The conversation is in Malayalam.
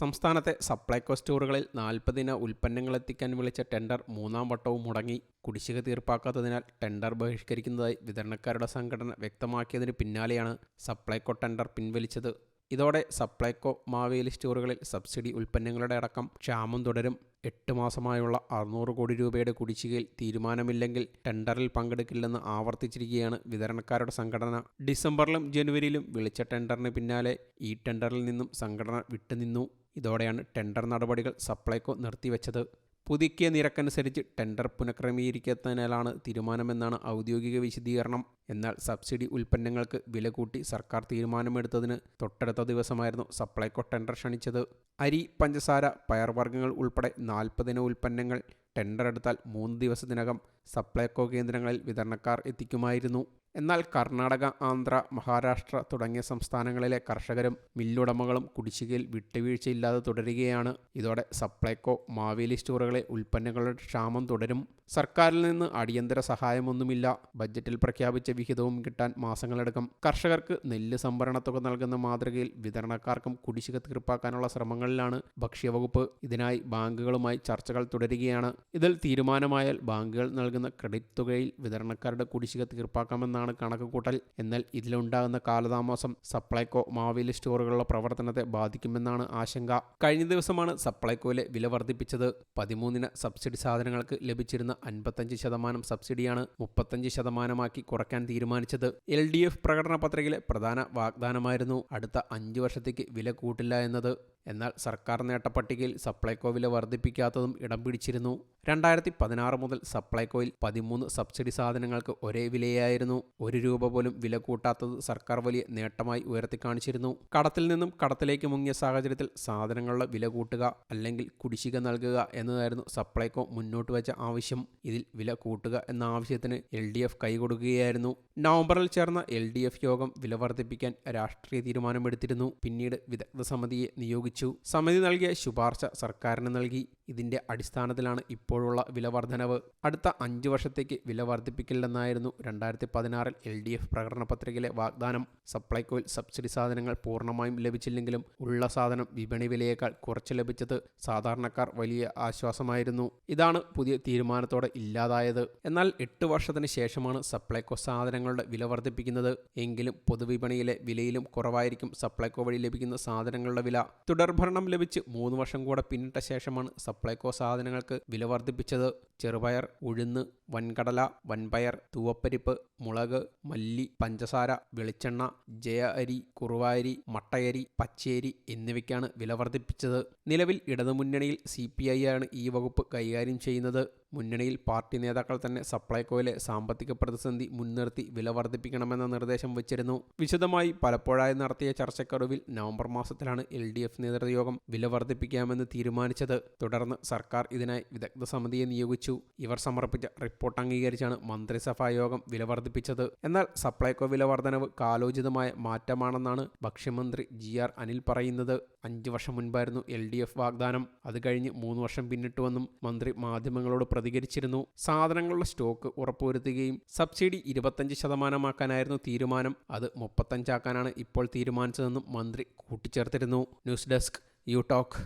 സംസ്ഥാനത്തെ സപ്ലൈകോ സ്റ്റോറുകളിൽ നാൽപ്പതിന ഉൽപ്പന്നങ്ങൾ എത്തിക്കാൻ വിളിച്ച ടെൻഡർ മൂന്നാം വട്ടവും മുടങ്ങി. കുടിശ്ശിക തീർപ്പാക്കാത്തതിനാൽ ടെൻഡർ ബഹിഷ്കരിക്കുന്നതായി വിതരണക്കാരുടെ സംഘടന വ്യക്തമാക്കിയതിന് പിന്നാലെയാണ് സപ്ലൈകോ ടെൻഡർ പിൻവലിച്ചത്. ഇതോടെ സപ്ലൈകോ മാവേലി സ്റ്റോറുകളിൽ സബ്സിഡി ഉൽപ്പന്നങ്ങളുടെ അടക്കം ക്ഷാമം തുടരും. എട്ട് മാസമായുള്ള അറുന്നൂറ് കോടി രൂപയുടെ കുടിശ്ശികയിൽ തീരുമാനമില്ലെങ്കിൽ ടെൻഡറിൽ പങ്കെടുക്കില്ലെന്ന് ആവർത്തിച്ചിരിക്കുകയാണ് വിതരണക്കാരുടെ സംഘടന. ഡിസംബറിലും ജനുവരിയിലും വിളിച്ച ടെൻഡറിന് പിന്നാലെ ഈ ടെൻഡറിൽ നിന്നും സംഘടന വിട്ടുനിന്നു. ഇതോടെയാണ് ടെൻഡർ നടപടികൾ സപ്ലൈകോ നിർത്തിവെച്ചത്. പുതുക്കിയ നിരക്കനുസരിച്ച് ടെൻഡർ പുനഃക്രമീകരിക്കുന്നതിനാലാണ് തീരുമാനമെന്നാണ് ഔദ്യോഗിക വിശദീകരണം. എന്നാൽ സബ്സിഡി ഉൽപ്പന്നങ്ങൾക്ക് വില കൂട്ടി സർക്കാർ തീരുമാനമെടുത്തതിന് തൊട്ടടുത്ത ദിവസമായിരുന്നു സപ്ലൈകോ ടെൻഡർ ക്ഷണിച്ചത്. അരി പഞ്ചസാര പയർവർഗങ്ങൾ ഉൾപ്പെടെ നാൽപ്പതിന ഉൽപ്പന്നങ്ങൾ ടെൻഡർ എടുത്താൽ മൂന്ന് ദിവസത്തിനകം സപ്ലൈകോ കേന്ദ്രങ്ങളിൽ വിതരണക്കാർ എത്തിക്കുമായിരുന്നു. എന്നാൽ കർണാടക ആന്ധ്ര മഹാരാഷ്ട്ര തുടങ്ങിയ സംസ്ഥാനങ്ങളിലെ കർഷകരും മില്ലുടമകളും കുടിശ്ശികയിൽ വിട്ടുവീഴ്ചയില്ലാതെ തുടരുകയാണ്. ഇതോടെ സപ്ലൈകോ മാവേലി സ്റ്റോറുകളെ ഉൽപ്പന്നങ്ങളുടെ ക്ഷാമം തുടരും. സർക്കാരിൽ നിന്ന് അടിയന്തര സഹായമൊന്നുമില്ല. ബജറ്റിൽ പ്രഖ്യാപിച്ച വിഹിതവും കിട്ടാൻ മാസങ്ങളെടുക്കും. കർഷകർക്ക് നെല്ല് സംഭരണ തുക നൽകുന്ന മാതൃകയിൽ വിതരണക്കാർക്കും കുടിശ്ശിക തീർപ്പാക്കാനുള്ള ശ്രമങ്ങളിലാണ് ഭക്ഷ്യവകുപ്പ്. ഇതിനായി ബാങ്കുകളുമായി ചർച്ചകൾ തുടരുകയാണ്. ഇതിൽ തീരുമാനമായാൽ ബാങ്കുകൾ നൽകുന്ന ക്രെഡിറ്റ് തുകയിൽ വിതരണക്കാരുടെ കുടിശ്ശിക തീർപ്പാക്കാമെന്നാണ് കണക്കുകൂട്ടൽ. എന്നാൽ ഇതിലുണ്ടാകുന്ന കാലതാമസം സപ്ലൈകോ മാവേലി സ്റ്റോറുകളുടെ പ്രവർത്തനത്തെ ബാധിക്കുമെന്നാണ് ആശങ്ക. കഴിഞ്ഞ ദിവസമാണ് സപ്ലൈകോയിലെ വില വർദ്ധിപ്പിച്ചത്. പതിമൂന്നിന് സബ്സിഡി സാധനങ്ങൾക്ക് ലഭിച്ചിരുന്ന അൻപത്തഞ്ച് ശതമാനം സബ്സിഡിയാണ് മുപ്പത്തഞ്ച് ശതമാനമാക്കി കുറയ്ക്കാൻ തീരുമാനിച്ചത്. എൽ ഡി എഫ് പ്രകടന പത്രികയിലെ പ്രധാന വാഗ്ദാനമായിരുന്നു അടുത്ത അഞ്ചു വർഷത്തേക്ക് വില കൂട്ടില്ല എന്നത്. എന്നാൽ സർക്കാർ നേട്ട പട്ടികയിൽ സപ്ലൈകോ വില വർദ്ധിപ്പിക്കാത്തതും ഇടം പിടിച്ചിരുന്നു. രണ്ടായിരത്തി പതിനാറ് മുതൽ സപ്ലൈകോയിൽ പതിമൂന്ന് സബ്സിഡി സാധനങ്ങൾക്ക് ഒരേ വിലയായിരുന്നു. ഒരു രൂപ പോലും വില കൂട്ടാത്തത് സർക്കാർ വലിയ നേട്ടമായി ഉയർത്തി കാണിച്ചിരുന്നു. കടത്തിൽ നിന്നും കടത്തിലേക്ക് മുങ്ങിയ സാഹചര്യത്തിൽ സാധനങ്ങളുടെ വില കൂട്ടുക അല്ലെങ്കിൽ കുടിശ്ശിക നൽകുക എന്നതായിരുന്നു സപ്ലൈകോ മുന്നോട്ട് വെച്ച ആവശ്യം. ഇതിൽ വില കൂട്ടുക എന്ന ആവശ്യത്തിന് എൽ ഡി എഫ് കൈകൊടുക്കുകയായിരുന്നു. നവംബറിൽ ചേർന്ന എൽ ഡി എഫ് യോഗം വില വർദ്ധിപ്പിക്കാൻ രാഷ്ട്രീയ തീരുമാനമെടുത്തിരുന്നു. പിന്നീട് വിദഗ്ധ സമിതിയെ നിയോഗിച്ചു. സമിതി നൽകിയ ശുപാർശ സർക്കാരിന് നൽകി. ഇതിന്റെ അടിസ്ഥാനത്തിലാണ് ഇപ്പോഴുള്ള വില വർധനവ് അടുത്ത അഞ്ച് വർഷത്തേക്ക് വില വർദ്ധിപ്പിക്കില്ലെന്നായിരുന്നു രണ്ടായിരത്തി പതിനാറിൽ എൽ ഡി എഫ് പ്രകടന പത്രികയിലെ വാഗ്ദാനം. സപ്ലൈകോയിൽ സബ്സിഡി സാധനങ്ങൾ പൂർണമായും ലഭിച്ചില്ലെങ്കിലും ഉള്ള സാധനം വിപണി വിലയേക്കാൾ കുറച്ച് ലഭിച്ചത് സാധാരണക്കാർ വലിയ ആശ്വാസമായിരുന്നു. ഇതാണ് പുതിയ തീരുമാനത്തോടെ ഇല്ലാതായത്. എന്നാൽ എട്ട് വർഷത്തിന് ശേഷമാണ് സപ്ലൈകോ സാധനങ്ങളുടെ വില വർദ്ധിപ്പിക്കുന്നത്. എങ്കിലും പൊതുവിപണിയിലെ വിലയിലും കുറവായിരിക്കും സപ്ലൈകോ വഴി ലഭിക്കുന്ന സാധനങ്ങളുടെ വില. തുടർഭരണം ലഭിച്ച് മൂന്ന് വർഷം കൂടെ പിന്നിട്ട ശേഷമാണ് സപ്ലൈകോ സാധനങ്ങൾക്ക് വില വർദ്ധിപ്പിച്ചത് ചെറുപയർ ഉഴുന്ന് വൻകടല വൻപയർ തൂവപ്പരിപ്പ് മുളക് മല്ലി പഞ്ചസാര വെളിച്ചെണ്ണ ജയ അരി കുറുവാരി മട്ടയരി പച്ചയരി എന്നിവയ്ക്കാണ് വില വർദ്ധിപ്പിച്ചത്. നിലവിൽ ഇടതുമുന്നണിയിൽ സി പി ഐ ആണ് ഈ വകുപ്പ് കൈകാര്യം ചെയ്യുന്നത്. മുന്നണിയിൽ പാർട്ടി നേതാക്കൾ തന്നെ സപ്ലൈകോയിലെ സാമ്പത്തിക പ്രതിസന്ധി മുൻനിർത്തി വില വർദ്ധിപ്പിക്കണമെന്ന നിർദ്ദേശം വച്ചിരുന്നു. വിശദമായി പലപ്പോഴായി നടത്തിയ ചർച്ചക്കൊടുവിൽ നവംബർ മാസത്തിലാണ് എൽ ഡി എഫ് നേതൃയോഗം വില വർദ്ധിപ്പിക്കാമെന്ന് തീരുമാനിച്ചത്. തുടർന്ന് സർക്കാർ ഇതിനായി വിദഗ്ധ സമിതിയെ നിയോഗിച്ചു. ഇവർ സമർപ്പിച്ച റിപ്പോർട്ട് അംഗീകരിച്ചാണ് മന്ത്രിസഭാ യോഗം വില വർദ്ധിപ്പിച്ചത്. എന്നാൽ സപ്ലൈകോ വില വർധനവ് കാലോചിതമായ മാറ്റമാണെന്നാണ് ഭക്ഷ്യമന്ത്രി ജി ആർ അനിൽ പറയുന്നത്. അഞ്ചു വർഷം മുൻപായിരുന്നു എൽ ഡി എഫ് വാഗ്ദാനം. അത് കഴിഞ്ഞ് മൂന്ന് വർഷം പിന്നിട്ടുവെന്നും മന്ത്രി മാധ്യമങ്ങളോട് പ്രതികരിച്ചിരുന്നു സാധനങ്ങളുടെ സ്റ്റോക്ക് ഉറപ്പുവരുത്തുകയും സബ്സിഡി ഇരുപത്തഞ്ച് ശതമാനമാക്കാനായിരുന്നു തീരുമാനം. അത് മുപ്പത്തഞ്ചാക്കാനാണ് ഇപ്പോൾ തീരുമാനിച്ചതെന്നും മന്ത്രി കൂട്ടിച്ചേർത്തിരുന്നു. News desk U talk.